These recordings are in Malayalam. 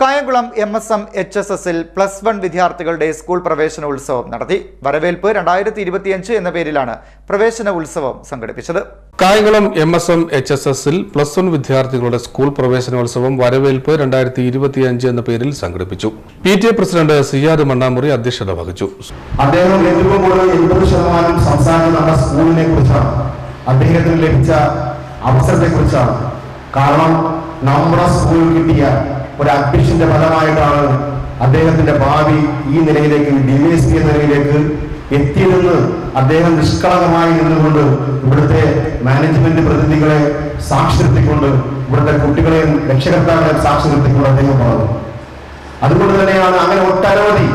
Kayamkulam M S M H S എസിൽ പ്ലസ് വൺ വിദ്യാർത്ഥികളുടെ സ്കൂൾ പ്രവേശന ഉത്സവം നടത്തി. വരവേൽപ്പ് രണ്ടായിരത്തി ഇരുപത്തിയഞ്ച് എന്ന പേരിലാണ് പ്രവേശന ഉത്സവം സംഘടിപ്പിച്ചത്. Kayamkulam M S M H S എസിൽ പ്ലസ് വൺ വിദ്യാർത്ഥികളുടെ സ്കൂൾ പ്രവേശനോത്സവം വരവേൽപ്പ് രണ്ടായിരത്തി ഇരുപത്തിയഞ്ച് എന്ന പേരിൽ സംഘടിപ്പിച്ചു. P T A president Siyad Mannamuri അധ്യക്ഷത വഹിച്ചു. അദ്ദേഹം ഏറ്റവും കൂടുതൽ എൺപത് ശതമാനം നമ്മുടെ സ്കൂളിനെ കുറിച്ചാണ്. അദ്ദേഹത്തിന് ലഭിച്ച അവസരത്തെ കുറിച്ചാണ് കാരണം നമ്മുടെ സ്കൂളിൽ കിട്ടിയ ഒരു അഡ്മിഷന്റെ ഫലമായിട്ടാണ് അദ്ദേഹത്തിന്റെ ഭാവി ഈ നിലയിലേക്ക് ഡിവൈഎസ് എന്ന നിലയിലേക്ക് എത്തിയതെന്ന് അദ്ദേഹം നിഷ്കളങ്കമായി നിന്നുകൊണ്ട് ഇവിടുത്തെ മാനേജ്മെന്റ് പ്രതിനിധികളെ സാക്ഷി നിർത്തിക്കൊണ്ട് ഇവിടുത്തെ കുട്ടികളെയും രക്ഷകർത്താക്കളെയും സാക്ഷി നിർത്തിക്കൊണ്ട് അദ്ദേഹം പറഞ്ഞു അതുകൊണ്ട് തന്നെയാണ് അങ്ങനെ ഒട്ടനവധി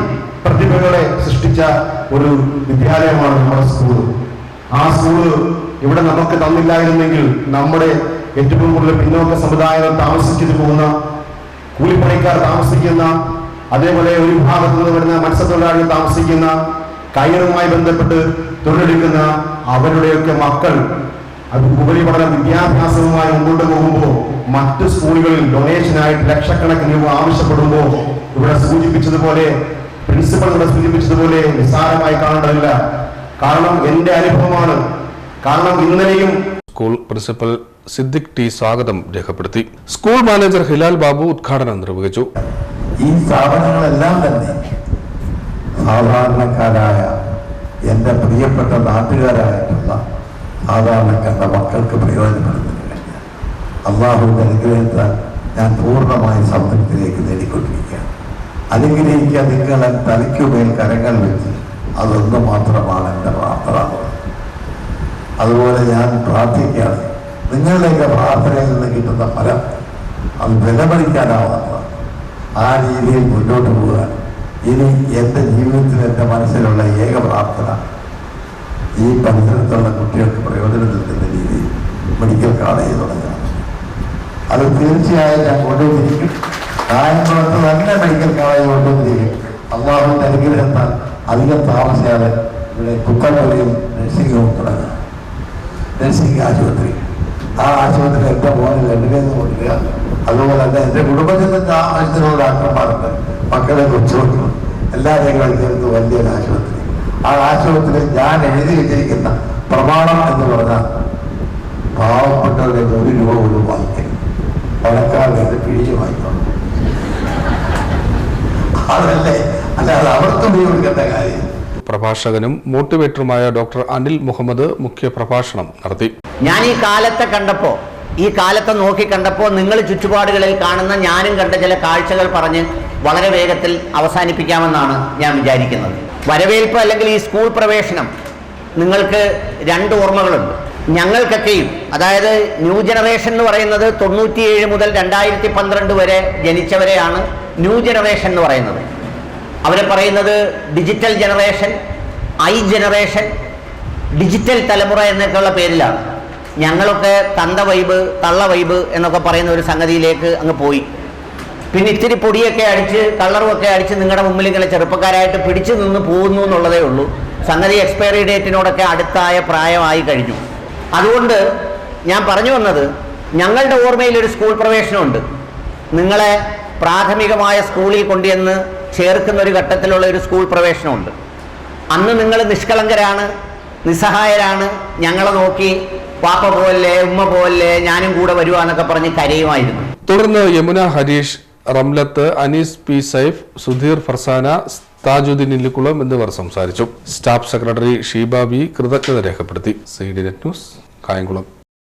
പ്രതിഭകളെ സൃഷ്ടിച്ച ഒരു വിദ്യാലയമാണ് നമ്മുടെ സ്കൂൾ ആ സ്കൂൾ ഇവിടെ നമുക്ക് തന്നില്ലായിരുന്നെങ്കിൽ നമ്മുടെ ഏറ്റവും കൂടുതൽ പിന്നോക്ക സമുദായങ്ങൾ താമസിച്ചിട്ട് പോകുന്ന കൂലിപ്പണിക്കാർ താമസിക്കുന്ന അതേപോലെ ഒരു ഭാഗത്തു നിന്ന് വരുന്ന മത്സ്യത്തൊഴിലാളികൾ താമസിക്കുന്ന കയറുമായി ബന്ധപ്പെട്ട് തൊഴിലെടുക്കുന്ന അവരുടെയൊക്കെ മക്കൾ അത് ഉപരിപഠന വിദ്യാഭ്യാസവുമായി മുന്നോട്ട് പോകുമ്പോൾ മറ്റു സ്കൂളുകളിൽ ഡൊണേഷനായിട്ട് ലക്ഷക്കണക്കിന് രൂപ ആവശ്യപ്പെടുമ്പോൾ ഇവിടെ സൂചിപ്പിച്ചതുപോലെ പ്രിൻസിപ്പൽ ഇവിടെ സൂചിപ്പിച്ചതുപോലെ നിസ്സാരമായി കാണേണ്ടതില്ല. കാരണം എന്റെ അനുഭവമാണ്. കാരണം ഇന്നലെയും സ്കൂൾ പ്രിൻസിപ്പൽ സിദ്ദിഖ് ടി സ്വാഗതം രേഖപ്പെടുത്തി. സ്കൂൾ മാനേജർ ഹിലാൽ ബാബു ഉദ്ഘാടനം നിർവഹിച്ചു. ഈ സ്ഥാപനങ്ങളെല്ലാം തന്നെ സാധാരണക്കാരായ എന്റെ പ്രിയപ്പെട്ട നാട്ടുകാരായിട്ടുള്ള സാധാരണക്കാരുടെ മക്കൾക്ക് പ്രയോജനപ്പെടുന്നതിന് വേണ്ടിയാണ് അള്ളാഹുവിന്റെ അനുഗ്രഹത്താൽ ഞാൻ പൂർണമായി സംതൃപ്തിയിലേക്ക് നേടിക്കൊണ്ടിരിക്കുകയാണ്. അനുഗ്രഹിക്കുക നിങ്ങളെ തലയ്ക്കുമേൽ കരങ്ങൾ വെച്ച് അതൊന്നു മാത്രമാണ് എന്റെ പ്രാർത്ഥന അതുപോലെ ഞാൻ പ്രാർത്ഥിക്കുകയാണ്. നിങ്ങളുടെയൊക്കെ പ്രാർത്ഥനയിൽ നിന്ന് കിട്ടുന്ന ഫലം അത് വിലമതിക്കാനാവുന്നതാണ് ആ രീതിയിൽ മുന്നോട്ട് പോവുക. ഇനി എന്റെ ജീവിതത്തിൽ എന്റെ മനസ്സിലുള്ള ഏക പ്രാർത്ഥന ഈ പരിസരത്തുള്ള കുട്ടികൾക്ക് പ്രയോജനം നൽകുന്ന രീതിയിൽ മെഡിക്കൽ കോളേജ് തുടങ്ങുക അത് തീർച്ചയായും ഞാൻ കൊണ്ടുവന്നിരിക്കും. കായംകുളത്ത് തന്നെ മെഡിക്കൽ കോളേജ് കൊണ്ടുവന്നിരിക്കും. അള്ളാഹുവിന്റെ അനുഗ്രഹത്താൽ അധികം താമസിയാതെ ഇവിടെ കുത്തപ്പള്ളിയും നഴ്സിംഗ് ഹോം തുടങ്ങുക നഴ്സിംഗ് ആശുപത്രി. ആ ആശുപത്രി എന്റെ മോനിൽ രണ്ടിലേന്ന് കൊടുക്കുക അതുപോലെ തന്നെ എന്റെ കുടുംബത്തിൽ നിന്ന് ആവശ്യത്തിനുള്ള ഡാക്ടർമാരുണ്ട്. മക്കളെ കൊച്ചുമക്കളും എല്ലാവരെയും ചേർത്ത് വലിയൊരു ആശുപത്രി. ആ ആശുപത്രി ഞാൻ എഴുതി വെച്ചിരിക്കുന്ന പ്രമാണം എന്ന് പറഞ്ഞാൽ പാവപ്പെട്ടവരുടെ ഒരു രൂപ പോലും വാങ്ങിക്കരുത് പണക്കാരുടെ ഇത് പിഴിഞ്ഞു വാങ്ങിക്കണം അതല്ലേ? അല്ലാതെ അവർക്ക് ഉപയോഗിക്കേണ്ട കാര്യം. പ്രഭാഷകനും മോട്ടിവേറ്ററുമായ ഡോക്ടർ അനിൽ മുഹമ്മദ് മുഖ്യ പ്രഭാഷണം നടത്തി. ഞാൻ ഈ കാലത്തെ കണ്ടപ്പോൾ ഈ കാലത്തെ നോക്കി കണ്ടപ്പോൾ നിങ്ങൾ ചുറ്റുപാടുകളിൽ കാണുന്ന ഞാനും കണ്ട ചില കാഴ്ചകൾ പറഞ്ഞ് വളരെ വേഗത്തിൽ അവസാനിപ്പിക്കാമെന്നാണ് ഞാൻ വിചാരിക്കുന്നത്. വരവേൽപ്പ് അല്ലെങ്കിൽ ഈ സ്കൂൾ പ്രവേശനം നിങ്ങൾക്ക് രണ്ട് ഓർമ്മകളുണ്ട്. ഞങ്ങൾക്കൊക്കെയും അതായത് ന്യൂ ജനറേഷൻ എന്ന് പറയുന്നത് തൊണ്ണൂറ്റിയേഴ് മുതൽ രണ്ടായിരത്തി പന്ത്രണ്ട് വരെ ജനിച്ചവരെയാണ് ന്യൂ ജനറേഷൻ എന്ന് പറയുന്നത്. അവരെ പറയുന്നത് digital generation I generation digital തലമുറ എന്നൊക്കെയുള്ള പേരിലാണ്. ഞങ്ങളൊക്കെ തന്ത വൈബ് തള്ള വൈബ് എന്നൊക്കെ പറയുന്ന ഒരു സംഗതിയിലേക്ക് അങ്ങ് പോയി. പിന്നെ ഇത്തിരി പൊടിയൊക്കെ അടിച്ച് കളറുമൊക്കെ അടിച്ച് നിങ്ങളുടെ മുമ്പിൽ ഇങ്ങനെ ചെറുപ്പക്കാരായിട്ട് പിടിച്ചു നിന്ന് പോകുന്നു എന്നുള്ളതേ ഉള്ളൂ. സംഗതി എക്സ്പയറി ഡേറ്റിനോടൊക്കെ അടുത്തായ പ്രായമായി കഴിഞ്ഞു. അതുകൊണ്ട് ഞാൻ പറഞ്ഞു വന്നത് ഞങ്ങളുടെ ഓർമ്മയിൽ ഒരു സ്കൂൾ പ്രവേശനമുണ്ട്. നിങ്ങളെ പ്രാഥമികമായ സ്കൂളിൽ കൊണ്ടുവന്ന് ചേർക്കുന്ന ഒരു ഘട്ടത്തിലുള്ള ഒരു സ്കൂൾ പ്രവേശനമുണ്ട്. അന്ന് നിങ്ങൾ നിഷ്കളങ്കരാണ് നിസ്സഹായരാണ്. ഞങ്ങളെ നോക്കി പാപ്പ പോലെ ഉമ്മ പോലെ ഞാനും കൂടെ വരുവാന്നൊക്കെ പറഞ്ഞ് കരയുമായിരുന്നു. തുടർന്ന് യമുന ഹരീഷ് റംലത്ത് അനീസ് പി സൈഫ് സുധീർ ഫർസാന താജുദ്ദീൻ ഇല്ലിക്കുളം എന്നിവർ സംസാരിച്ചു. സ്റ്റാഫ് സെക്രട്ടറി ഷീബ ബി കൃതജ്ഞത രേഖപ്പെടുത്തി. C D net news Kayamkulam.